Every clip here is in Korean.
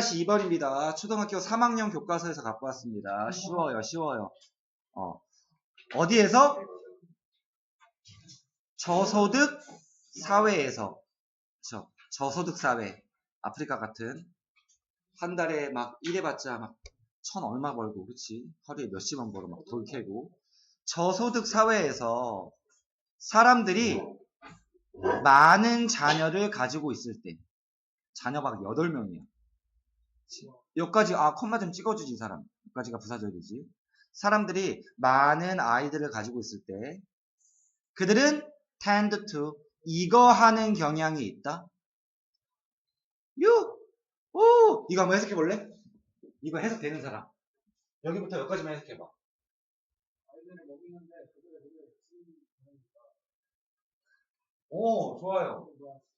1-2번입니다. 초등학교 3학년 교과서에서 갖고 왔습니다. 쉬워요, 쉬워요. 어. 어디에서? 저소득 사회에서. 저, 저소득 사회. 아프리카 같은. 한 달에 막 일해봤자 막 천 얼마 벌고, 그치? 하루에 몇십원 벌어 막 돌 캐고. 저소득 사회에서 사람들이 많은 자녀를 가지고 있을 때. 자녀가 8명이야. 여기까지, 아, 콤마 좀 찍어주지, 이 사람. 여기까지가 부사절이지. 사람들이 많은 아이들을 가지고 있을 때, 그들은 tend to, 이거 하는 경향이 있다. 유! 오! 이거 한번 해석해 볼래? 이거 해석되는 사람. 여기부터 여기까지만 해석해봐. 돈을 쓰는 오, 좋아요.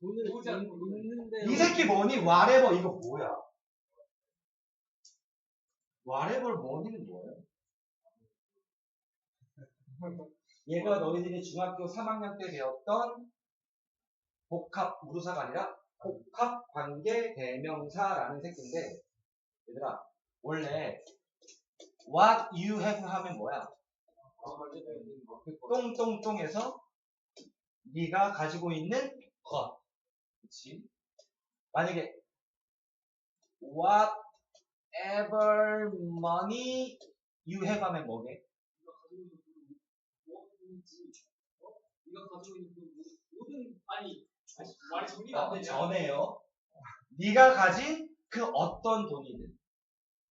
돈을 이 새끼 뭐니? whatever, 이거 뭐야? Whatever 뭐니는 뭐예요? 얘가 너희들이 중학교 3학년 때 배웠던 복합 무르사가 아니라 복합 관계 대명사라는 새끼인데 얘들아 원래 what you have 하면 뭐야? 똥똥똥에서 네가 가지고 있는 것 그치? 만약에 whatever money you have 하면 뭐게? 네가 가지고 있는 그 모든 아니 아니, 말이 정리가 안 어, 되냐? 전에요. 네가 가진 그 어떤 돈이든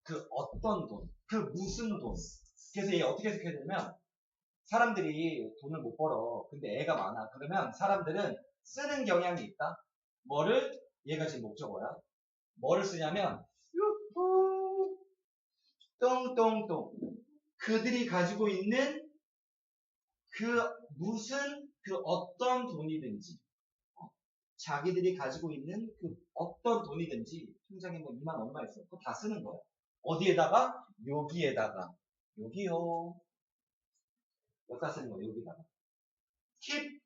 그 어떤 돈, 그 무슨 돈. 그래서 얘 어떻게 해석해야 되냐면 사람들이 돈을 못 벌어. 근데 애가 많아. 그러면 사람들은 쓰는 경향이 있다. 뭐를? 얘가 지금 목적어야. 뭐를 쓰냐면 똥똥똥 그들이 가지고 있는 그 무슨 그 어떤 돈이든지 어? 자기들이 가지고 있는 그 어떤 돈이든지 통장에 뭐 2만 얼마 있어. 그거 다 쓰는 거야. 어디에다가? 여기에다가. 여기요. 여기다 쓰는 거야, 여기다가. keep.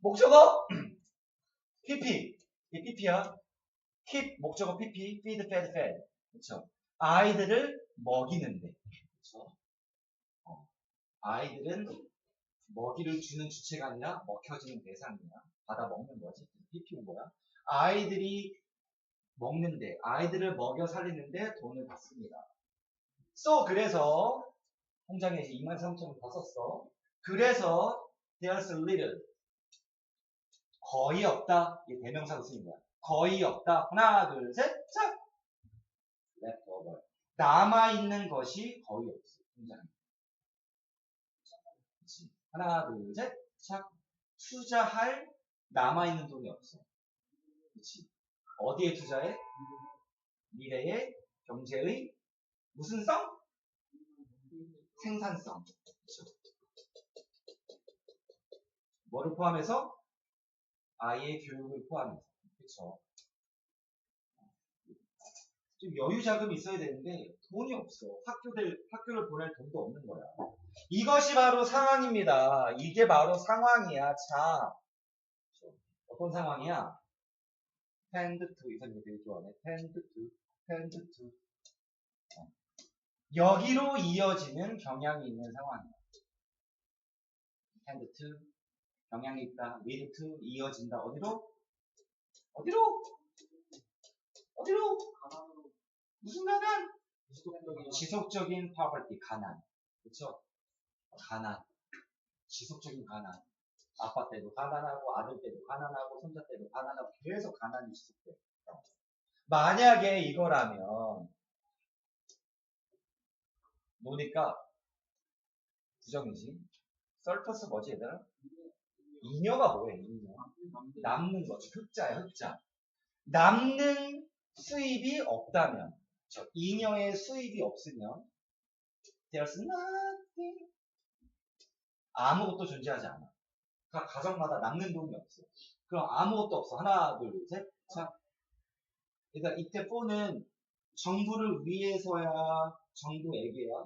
목적어? pp. 이 pp야. keep, 목적어 pp. feed, fed, fed. 그쵸. 아이들을 먹이는데. 그쵸. 어. 아이들은 먹이를 주는 주체가 아니라 먹혀지는 대상이야. 받아 먹는 거지. pp 온 거야. 아이들이 먹는데, 아이들을 먹여 살리는데 돈을 받습니다. so, 그래서, 통장에 이제 2만 3천 원더 썼어. 그래서, there's little. 거의 없다. 이게 대명사로 쓰는 거야. 거의 없다. 하나, 둘, 셋, 짝! 남아있는 것이 거의 없어. 통장에. 하나, 둘, 셋, 착. 투자할 남아있는 돈이 없어. 그치. 어디에 투자해? 미래의 경제의 무슨 성? 생산성. 그쵸. 뭐를 포함해서? 아이의 교육을 포함해서. 그쵸. 좀 여유 자금이 있어야 되는데 돈이 없어. 학교들 학교를 보낼 돈도 없는 거야. 이것이 바로 상황입니다. 이게 바로 상황이야. 자, 어떤 상황이야? tend to 이 사람이 되게 좋아하네. tend to. 여기로 이어지는 경향이 있는 상황이야. tend 경향이 있다. lead to 이어진다. 어디로? 어디로? 어디로? 무슨 가난? 지속적인 지속적인 poverty, 가난. 그쵸? 가난. 지속적인 가난. 아빠 때도 가난하고, 아들 때도 가난하고, 손자 때도 가난하고, 계속 가난이 지속돼. 만약에 이거라면, 노니까, 부정이지. 썰터스 뭐지, 얘들아? 잉여가 뭐야, 잉여? 남는 거지. 흑자야, 흑자. 남는 수입이 없다면, 저 잉여의 수입이 없으면, there's nothing. 아무것도 존재하지 않아. 각 가정마다 남는 돈이 없어. 그럼 아무것도 없어. 하나, 둘, 셋. 자. 그러니까 이때 4는 정부를 위해서야, 정부에게야.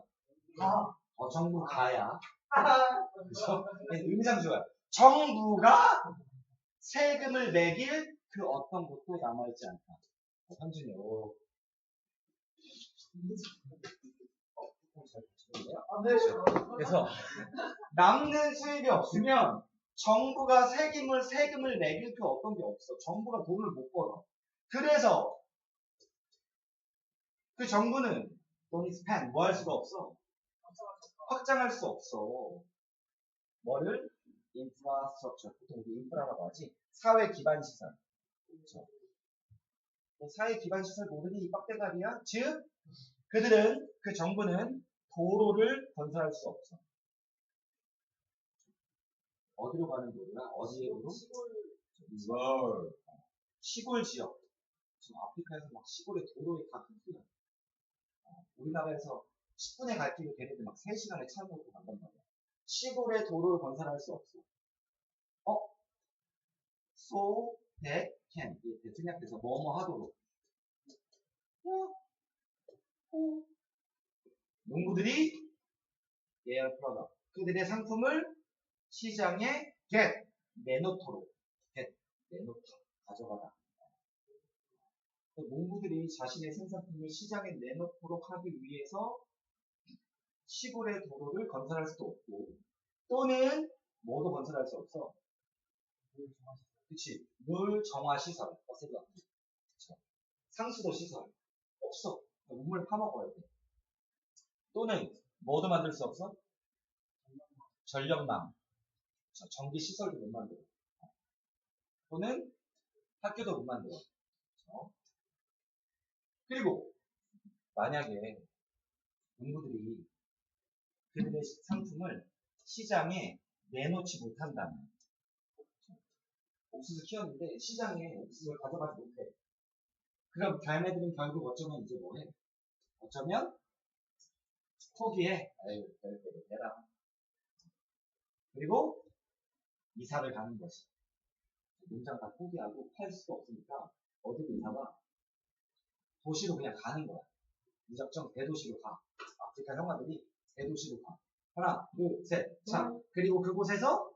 가. 어, 정부 가야. 의미상 좋아요. 정부가 세금을 매길 그 어떤 것도 남아있지 않다. 현준이, 오. 어, 조금 잘 붙이는데요? 아, 네. 그래서 남는 수입이 없으면 정부가 세금을 세금을 매길 그 어떤 게 없어. 정부가 돈을 못 벌어. 그래서 그 정부는 돈이 스펜 뭐 할 수가 없어. 확장할 수 없어. 뭐를 인프라스트럭처 보통 우리 인프라라고 하지. 사회 기반 시설. 그렇죠. 뭐 사회 기반 시설 모르니 이 빡대가리야. 즉 그들은 그 정부는 도로를 건설할 수 없어. 어디로 가는 도로야? 어디로? 시골. 시골 지역. 지금 아프리카에서 막 시골에 도로에 다 끊기야. 어, 우리나라에서 10분에 갈 길을 걔네들 막 3시간에 차 몰고 간단 말이야. 시골에 도로를 건설할 수 없어. 어? So that can. 대통령께서 뭐뭐 하도록. 어? 어? 농부들이 their product. 그들의 상품을 시장에 get. 내놓도록. get. 내놓다. 가져가라. 그 농부들이 자신의 생산품을 시장에 내놓도록 하기 위해서 시골의 도로를 건설할 수도 없고 또는 뭐도 건설할 수 없어. 그치. 물 정화 시설. 어세가. 상수도 시설. 없어. 우물 파먹어야 돼. 또는 뭐도 만들 수 없어? 전력망. 저 전기 시설도 못 만들어. 또는 학교도 못 만들어. 어? 그리고 만약에 농부들이 그들의 상품을 시장에 내놓지 못한다면 옥수수 키웠는데 시장에 옥수수를 가져가지 못해. 그럼 걔네들은 결국 어쩌면 이제 뭐해? 어쩌면 포기해. 아유, 별대로 해라. 그리고 이사를 가는 것이. 농장 다 포기하고 팔 수가 없으니까 어디로 이사가? 도시로 그냥 가는 거야. 무작정 대도시로 가. 아프리카 형아들이 대도시로 가. 하나, 둘, 셋. 자, 그리고 그곳에서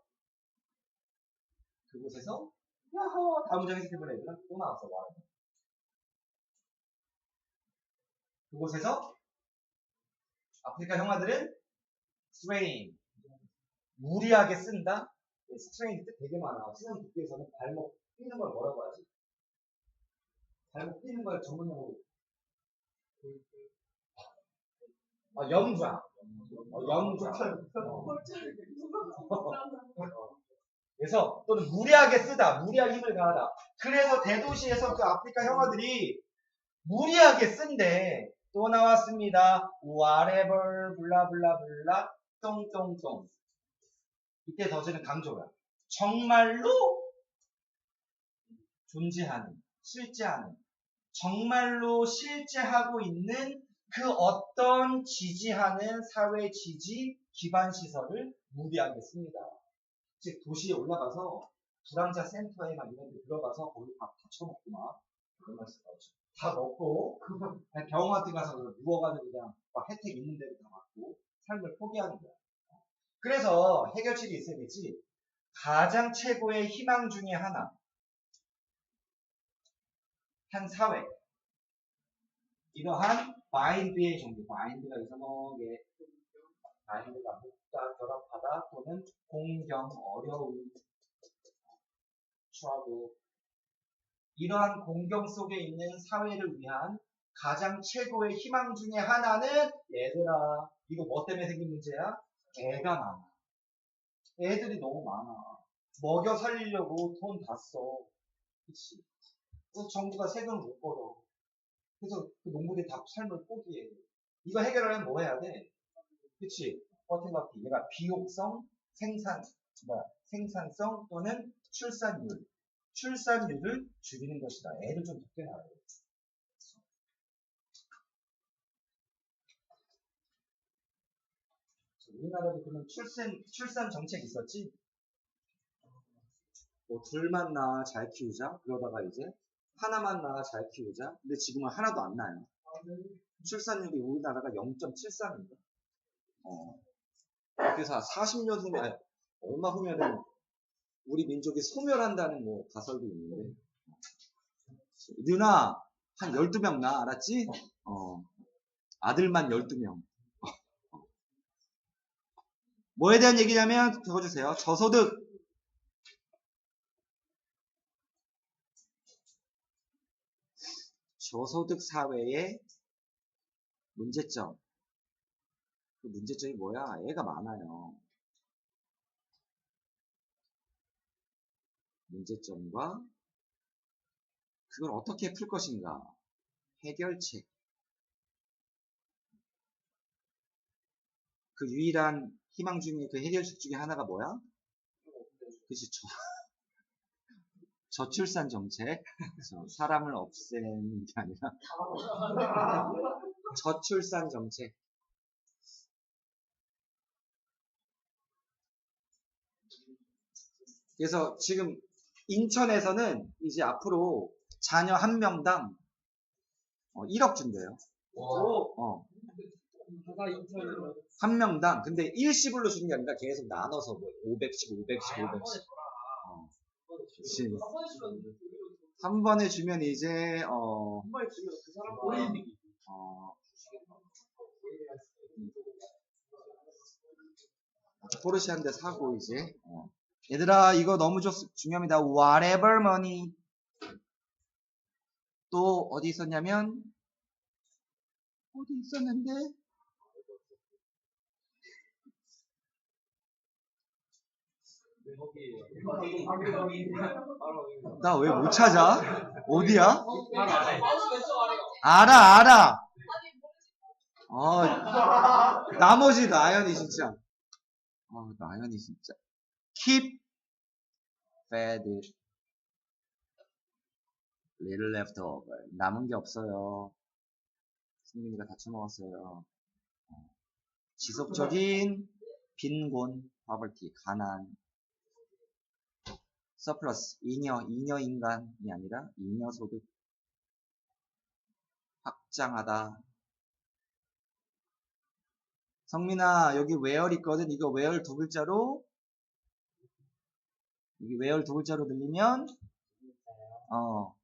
그곳에서 야호 다음 문장에 스킵을 애들은 또 나왔어 말하는 그곳에서 아프리카 형아들은 strain 무리하게 쓴다. strain 뜻 되게 많아 수능 국기에서는 발목 뛰는 걸 뭐라고 하지? 발목 뛰는 걸 전문 용어로 어, 염좌. 어, 염좌. 어. 그래서 또는 무리하게 쓰다, 무리하게 힘을 가하다. 그래서 대도시에서 그 아프리카 형아들이 무리하게 쓴데 또 나왔습니다. whatever 블라블라블라 똥똥똥. 이때 더즈는 강조야. 정말로 존재하는, 실제하는, 정말로 실제하고 있는 그 어떤 지지하는 사회 지지 기반 시설을 무리하게 씁니다. 즉 도시에 올라가서 불황자 센터에 막 이런 데 들어가서 거기 밥다 처먹고 막 그런 말씀 나오죠. 다 먹고 그냥 병원 같은 데 가서 누워가지고 그냥 막 혜택 있는 데도 다 받고 삶을 포기하는 거야. 그래서 해결책이 있어야겠지. 가장 최고의 희망 중에 하나. 한 사회. 이러한 마인드의 종류. 마인드가 이상하게 마인드가 복다, 결합하다 또는 공경, 어려움, 추하고 이러한 공경 속에 있는 사회를 위한 가장 최고의 희망 중에 하나는 얘들아 이거 뭐 때문에 생긴 문제야? 애가 많아. 애들이 너무 많아. 먹여 살리려고 돈 다 써. 그치? 그래서 정부가 세금을 못 벌어. 그래서 그 농부들이 다 삶을 포기해. 이거 해결하려면 뭐 해야 돼? 그치? 버팅버티. 얘가 비용성, 생산, 뭐야, 생산성 또는 출산율. 출산율을 줄이는 것이다. 애를 좀 적게 낳아야 돼. 우리나라도 그런 출산, 출산 정책 있었지? 뭐, 둘만 낳아 잘 키우자. 그러다가 이제, 하나만 낳아 잘 키우자. 근데 지금은 하나도 안 낳아요. 출산율이 우리나라가 0.73입니다. 어. 그래서 40년 후면, 아니, 얼마 후면은 우리 민족이 소멸한다는 뭐 가설도 있는데. 누나, 한 12명 나, 알았지? 어. 아들만 12명. 뭐에 대한 얘기냐면, 적어주세요. 저소득. 저소득 사회의 문제점. 그 문제점이 뭐야? 애가 많아요. 문제점과 그걸 어떻게 풀 것인가? 해결책. 그 유일한 희망 중에 그 해결책 중에 하나가 뭐야? 그치, 저, 저출산 정책. 사람을 없애는 게 아니라 저출산 정책. 그래서 지금 인천에서는 이제 앞으로 자녀 한 명당 어, 1억 준대요. 어, 한 명당. 근데 일시불로 주는 게 아니라 계속 나눠서 뭐 500씩, 500씩, 500씩. 어, 그치. 한 번에 주면 이제 어, 한 번에 주면 그 사람 게 어, 포르쉐 한 대 사고 이제. 어. 얘들아 이거 너무 좋, 중요합니다. Whatever money 또 어디 있었냐면 어디 있었는데? 나 왜 못 찾아? 어디야. 알아 알아. 어 나머지 나연이 진짜. 어 나연이 진짜. Keep fed little left over 남은 게 없어요. 승민이가 다 처먹었어요. 어, 지속적인 빈곤 poverty 가난. 서플러스 잉여 잉여 인간이 아니라 잉여 소득. 확장하다. 성민아 여기 where 있거든. 이거 where 두 글자로 여기 where 두 글자로 늘리면 어.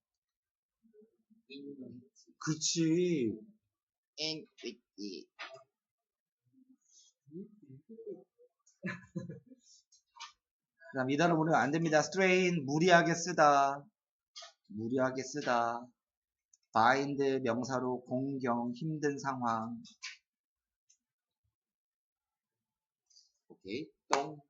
그치. And with it 그 다음 이단어 보면 안 됩니다. strain 무리하게 쓰다. 무리하게 쓰다. bind 명사로 공경 힘든 상황. 오케이. 똥